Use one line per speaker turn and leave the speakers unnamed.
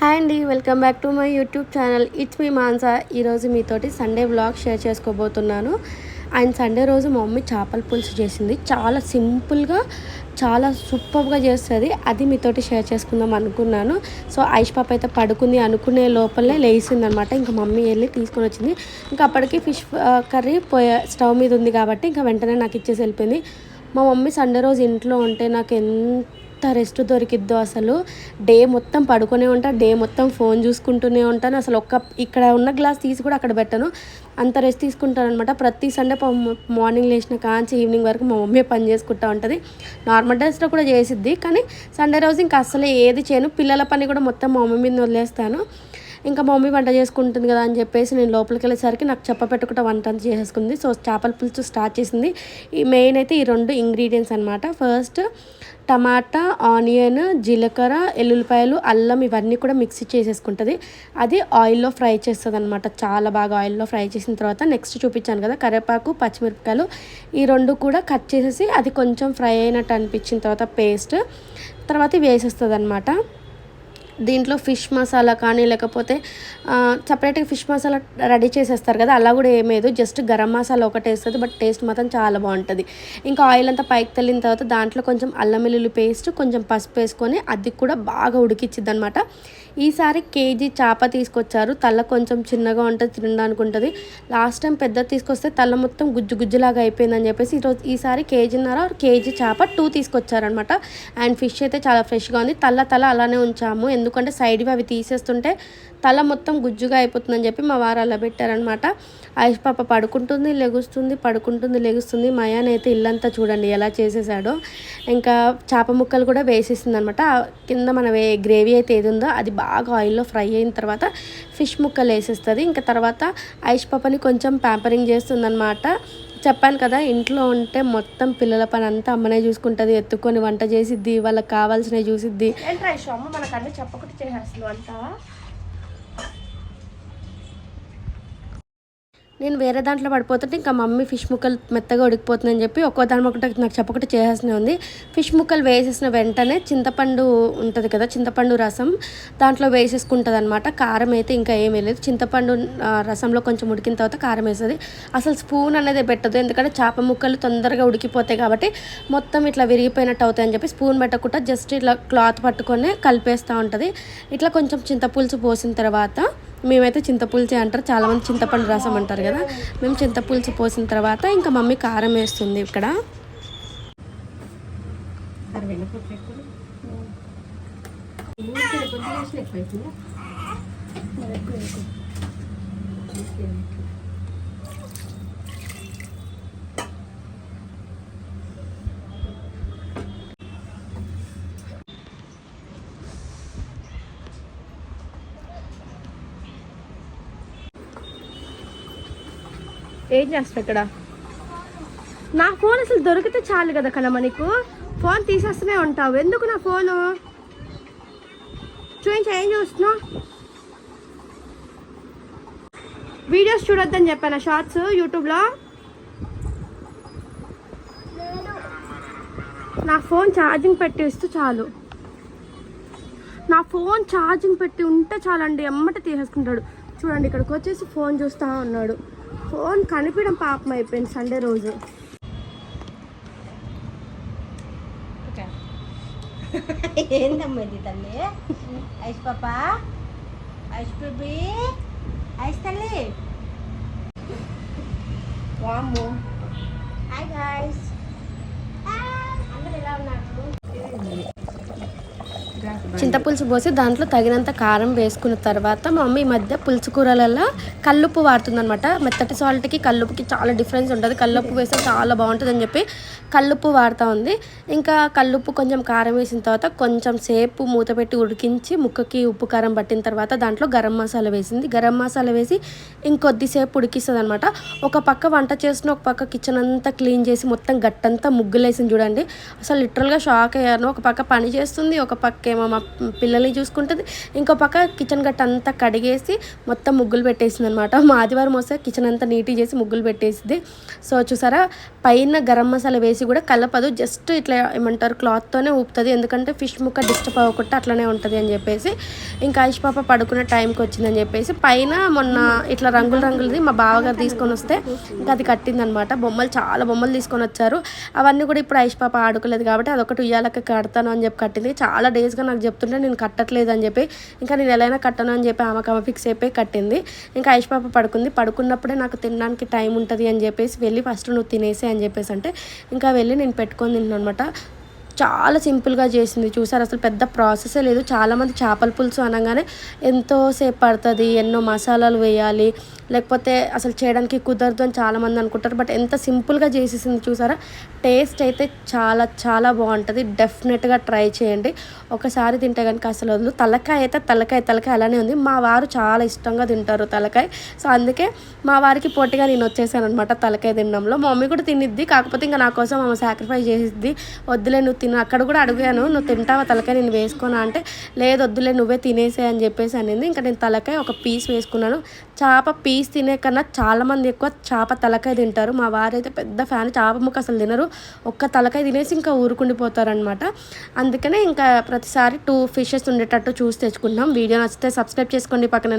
Hi అండి welcome back to my YouTube channel. It's me Mansa. ఈరోజు మీతోటి Sunday blog share చేసుకోబోతున్నాను. And Sunday రోజు మా మమ్మీ చేపల పులుసు చేసింది. చాలా సింపుల్గా చాలా సూపర్గా చేస్తుంది. అది మీతోటి షేర్ చేసుకుందాం అనుకున్నాను. సో ఐష్ పాప అయితే పడుకుంది అనుకునే లోపలే లేచింది అనమాట ఇంకా మమ్మీ వెళ్ళి తీసుకొని వచ్చింది. ఇంకా అప్పటికి ఫిష్ కర్రీ పోయే స్టవ్ మీద ఉంది కాబట్టి ఇంకా వెంటనే నాకు ఇచ్చేసి వెళ్ళిపోయింది. మా మమ్మీ సండే రోజు ఇంట్లో ఉంటే నాకు ఎంత రెస్ట్ దొరికిద్దో అసలు. డే మొత్తం పడుకునే ఉంటా డే మొత్తం ఫోన్ చూసుకుంటూనే ఉంటాను. అసలు ఒక్క ఇక్కడ ఉన్న గ్లాస్ తీసి కూడా అక్కడ పెట్టను. అంత రెస్ట్ తీసుకుంటాను అనమాట ప్రతి సండే మార్నింగ్ లేచిన కాంచి ఈవినింగ్ వరకు మా మమ్మీ పని చేసుకుంటా ఉంటుంది. నార్మల్ డేస్లో కూడా చేసిద్ది. కానీ సండే రోజు ఇంకా అసలు ఏది చేయను. పిల్లల పని కూడా మొత్తం మా మమ్మీ మీద వదిలేస్తాను. ఇంకా మమ్మీ వంట చేసుకుంటుంది కదా అని చెప్పేసి నేను లోపలికి వెళ్ళేసరికి నాకు చెప్ప పెట్టుకుంటా వంట చేసేసుకుంది. సో చేపల పులుసు స్టార్ట్ చేసింది. ఈ మెయిన్ అయితే ఈ రెండు ఇంగ్రీడియంట్స్ అనమాట ఫస్ట్ టమాటా ఆనియన్ జీలకర్ర ఎల్లుల్లిపాయలు అల్లం ఇవన్నీ కూడా మిక్సీ చేసేసుకుంటుంది. అది ఆయిల్లో ఫ్రై చేస్తుంది అనమాట చాలా బాగా ఆయిల్లో ఫ్రై చేసిన తర్వాత నెక్స్ట్ చూపించాను కదా కరివేపాకు పచ్చిమిరపకాయలు ఈ రెండు కూడా కట్ చేసేసి అది కొంచెం ఫ్రై అయినట్టు అనిపించిన తర్వాత పేస్ట్ తర్వాత వేసేస్తుంది అనమాట దీంట్లో ఫిష్ మసాలా కానీ లేకపోతే సపరేట్గా ఫిష్ మసాలా రెడీ చేసేస్తారు కదా అలా కూడా ఏమేదు జస్ట్ గరం మసాలా ఒకటి వేస్తుంది బట్ టేస్ట్ మాత్రం చాలా బాగుంటుంది. ఇంకా ఆయిల్ అంతా పైకి తల్లిన తర్వాత దాంట్లో కొంచెం అల్లం వెల్లుల్లి పేస్ట్ కొంచెం పసుపు వేసుకొని అది కూడా బాగా ఉడికిచ్చిద్ది అనమాట ఈసారి కేజీ చేప తీసుకొచ్చారు. తల కొంచెం చిన్నగా ఉంటుంది తినడానికి ఉంటుంది లాస్ట్ టైం పెద్ద తీసుకొస్తే తల మొత్తం గుజ్జు గుజ్జులాగా అయిపోయిందని చెప్పేసి ఈరోజు ఈసారి కేజీన్నర కేజీ చేప టూ తీసుకొచ్చారనమాట అండ్ ఫిష్ అయితే చాలా ఫ్రెష్గా ఉంది. తల తల అలానే ఉంచాము. ఎందుకంటే సైడ్వి అవి తీసేస్తుంటే తల మొత్తం గుజ్జుగా అయిపోతుందని చెప్పి మా వారు అలా పెట్టారనమాట ఆయుష్ పాప పడుకుంటుంది లెగుస్తుంది పడుకుంటుంది లెగుస్తుంది. మయాన్ అయితే ఇల్లంతా చూడండి ఎలా చేసేసాడో. ఇంకా చేప ముక్కలు కూడా వేసేసింది అనమాట కింద మన వే గ్రేవీ అయితే ఏది ఉందో అది బాగా ఆయిల్లో ఫ్రై అయిన తర్వాత ఫిష్ ముక్కలు వేసేస్తుంది. ఇంకా తర్వాత ఐష్ పాపని కొంచెం ప్యాంపరింగ్ చేస్తుందన్నమాట. చెప్పాను కదా ఇంట్లో ఉంటే మొత్తం పిల్లల పని అంతా అమ్మనే చూసుకుంటుంది. ఎత్తుకొని వంట చేసిద్ది వాళ్ళకి కావాల్సినవి చూసిద్ది.
ఏంట్రా అమ్మ మనకు చెప్పకుండా చేసేస్తుంది అంతా
నేను వేరే దాంట్లో పడిపోతుంటే ఇంకా మమ్మీ ఫిష్ ముక్కలు మెత్తగా ఉడికిపోతుందని చెప్పి ఒక్కో దాని ఒకటి నాకు చెప్పకుండా చేసేస్తూనే ఉంది. ఫిష్ ముక్కలు వేసేసిన వెంటనే చింతపండు ఉంటుంది కదా చింతపండు రసం దాంట్లో వేసేసుకుంటుంది అనమాట కారం అయితే ఇంకా ఏమీ లేదు. చింతపండు రసంలో కొంచెం ఉడికిన తర్వాత కారం వేస్తుంది. అసలు స్పూన్ అనేది పెట్టదు. ఎందుకంటే చేప ముక్కలు తొందరగా ఉడికిపోతాయి కాబట్టి మొత్తం ఇట్లా విరిగిపోయినట్టు అవుతాయని చెప్పి స్పూన్ పెట్టకుండా జస్ట్ ఇట్లా క్లాత్ పట్టుకొని కలిపేస్తూ ఉంటుంది. ఇట్లా కొంచెం చింతపులుసు పోసిన తర్వాత మేమైతే చింతపులుసు అంటారు. చాలామంది చింతపండు రసం అంటారు కదా. మేము చింతపులుసు పోసిన తర్వాత ఇంకా మమ్మీ కారం వేస్తుంది ఇక్కడ.
ఏం చేస్తావు ఇక్కడ? నా ఫోన్ అసలు దొరికితే చాలు కదా కలమ్మ నీకు? ఫోన్ తీసేస్తూనే ఉంటావు. ఎందుకు నా ఫోను? చూపించా ఏం చూస్తున్నావు? వీడియోస్ చూడొద్దని చెప్పాను షార్ట్స్ యూట్యూబ్లో? నా ఫోన్ ఛార్జింగ్ పెట్టి ఇస్తూ చాలు. నా ఫోన్ ఛార్జింగ్ పెట్టి ఉంటే చాలండి ఎమ్మట తీసేసుకుంటాడు. చూడండి ఇక్కడికి వచ్చేసి ఫోన్ చూస్తూ ఉన్నాడు. ఫోన్ కనిపించడం పాపం అయిపోయింది సండే రోజు.
ఏందమ్మా ఇది తల్లి? ఐస్ పాప? Ice baby? ఐస్ తల్లి? వాము హాయ్ గాయ్స్ అందరు ఎలా ఉన్నారు
చింతపులుసు పోసి దాంట్లో తగినంత కారం వేసుకున్న తర్వాత మా మమ్మీ ఈ మధ్య పులుసు కూరలలో కల్లుప్పు వాడుతుందనమాట మెత్తటి సాల్ట్కి కల్లుప్పుకి చాలా డిఫరెన్స్ ఉంటుంది. కల్లుప్పు వేస్తే చాలా బాగుంటుంది అని చెప్పి కల్లుప్పు వాడుతూ ఉంది. ఇంకా కల్లుప్పు కొంచెం కారం వేసిన తర్వాత కొంచెం సేపు మూత పెట్టి ఉడికించి ముక్కకి ఉప్పు కారం పట్టిన తర్వాత దాంట్లో గరం మసాలా వేసింది. గరం మసాలా వేసి ఇంకొద్దిసేపు ఉడికిస్తుంది అనమాట ఒక పక్క వంట చేసిన ఒక పక్క కిచెన్ అంతా క్లీన్ చేసి మొత్తం గట్టంతా ముగ్గులేసింది చూడండి. అసలు లిటరల్గా షాక్ అయ్యాను. ఒక పక్క పని చేస్తుంది ఒక పక్క ఏమో మా పిల్లల్ని చూసుకుంటుంది. ఇంకో పక్క కిచెన్ గట్ట అంతా కడిగేసి మొత్తం ముగ్గులు పెట్టేసింది అనమాట మా ఆదివారం వస్తే కిచెన్ అంతా నీట్గా చేసి ముగ్గులు పెట్టేసింది. సో చూసారా? పైన గరం మసాలా వేసి కూడా కలపదు. జస్ట్ ఇట్లా ఏమంటారు? క్లాత్తోనే ఊపుతుంది. ఎందుకంటే ఫిష్ ముక్క డిస్టర్బ్ అవ్వకుండా అట్లనే ఉంటుంది అని చెప్పేసి. ఇంకా ఐష్ పాప పడుకునే టైంకి వచ్చిందని చెప్పేసి. పైన మొన్న ఇట్లా రంగుల రంగులది మా బావగారు తీసుకొని వస్తే ఇంకా అది కట్టిందనమాట బొమ్మలు చాలా బొమ్మలు తీసుకొని వచ్చారు. అవన్నీ కూడా ఇప్పుడు ఐష్ పాప ఆడుకోలేదు కాబట్టి అదొకటి ఉయ్యాలకి కడతాను అని చెప్పి కట్టింది. చాలా డేస్గా నాకు చెప్తుంటే నేను కట్టట్లేదు అని చెప్పి ఇంకా నేను ఎలా కట్టను అని చెప్పి ఆమెకు ఆమె ఫిక్స్ అయిపోయి కట్టింది. ఇంకా ఐష్ పాప పడుకుంది. పడుకున్నప్పుడే నాకు తినడానికి టైం ఉంటుంది అని చెప్పేసి వెళ్ళి ఫస్ట్ నువ్వు తినేసి అని చెప్పేసి అంటే ఇంకా వెళ్ళి నేను పెట్టుకొని తిన్నాను అనమాట చాలా సింపుల్గా చేసింది. చూసారు? అసలు పెద్ద ప్రాసెసే లేదు. చాలామంది చేపల పులుసు అనగానే ఎంతోసేపు పడుతుంది. ఎన్నో మసాలాలు వేయాలి. లేకపోతే అసలు చేయడానికి కుదరదు అని చాలామంది అనుకుంటారు. బట్ ఎంత సింపుల్గా చేసేసింది చూసారా? టేస్ట్ అయితే చాలా చాలా బాగుంటుంది. డెఫినెట్గా ట్రై చేయండి. ఒకసారి తింటే కనుక అసలు వదులు తలకాయ అయితే తలకాయ తలకాయ అలానే ఉంది. మా వారు చాలా ఇష్టంగా తింటారు తలకాయ. సో అందుకే మా వారికి పోటీగా నేను వచ్చేసాను అనమాట తలకాయ తినడంలో. మా మమ్మీ కూడా తినిద్ది. కాకపోతే ఇంకా నా కోసం ఆమె సాక్రిఫైస్ చేసిద్ది. వద్దులే నువ్వు తిను అక్కడ కూడా అడిగాను నువ్వు తింటావా తలకాయ? నేను వేసుకోనా అంటే లేదు వద్దులే నువ్వే తినేసే అని చెప్పేసి అనింది. ఇంకా నేను తలకాయ ఒక పీస్ వేసుకున్నాను. చేప పీస్ తినే కన్నా చాలామంది ఎక్కువ చేప తలకాయ తింటారు. మా వారైతే పెద్ద ఫ్యాన్ చేప ముక్క అసలు తినరు. ఒక్క తలకాయ తినేసి ఇంకా ఊరుకుండిపోతారనమాట అందుకనే ఇంకా ప్రతిసారి టూ ఫిషెస్ ఉండేటట్టు చూసి తెచ్చుకుంటున్నాం. వీడియో నచ్చితే సబ్స్క్రైబ్ చేసుకోండి పక్కన.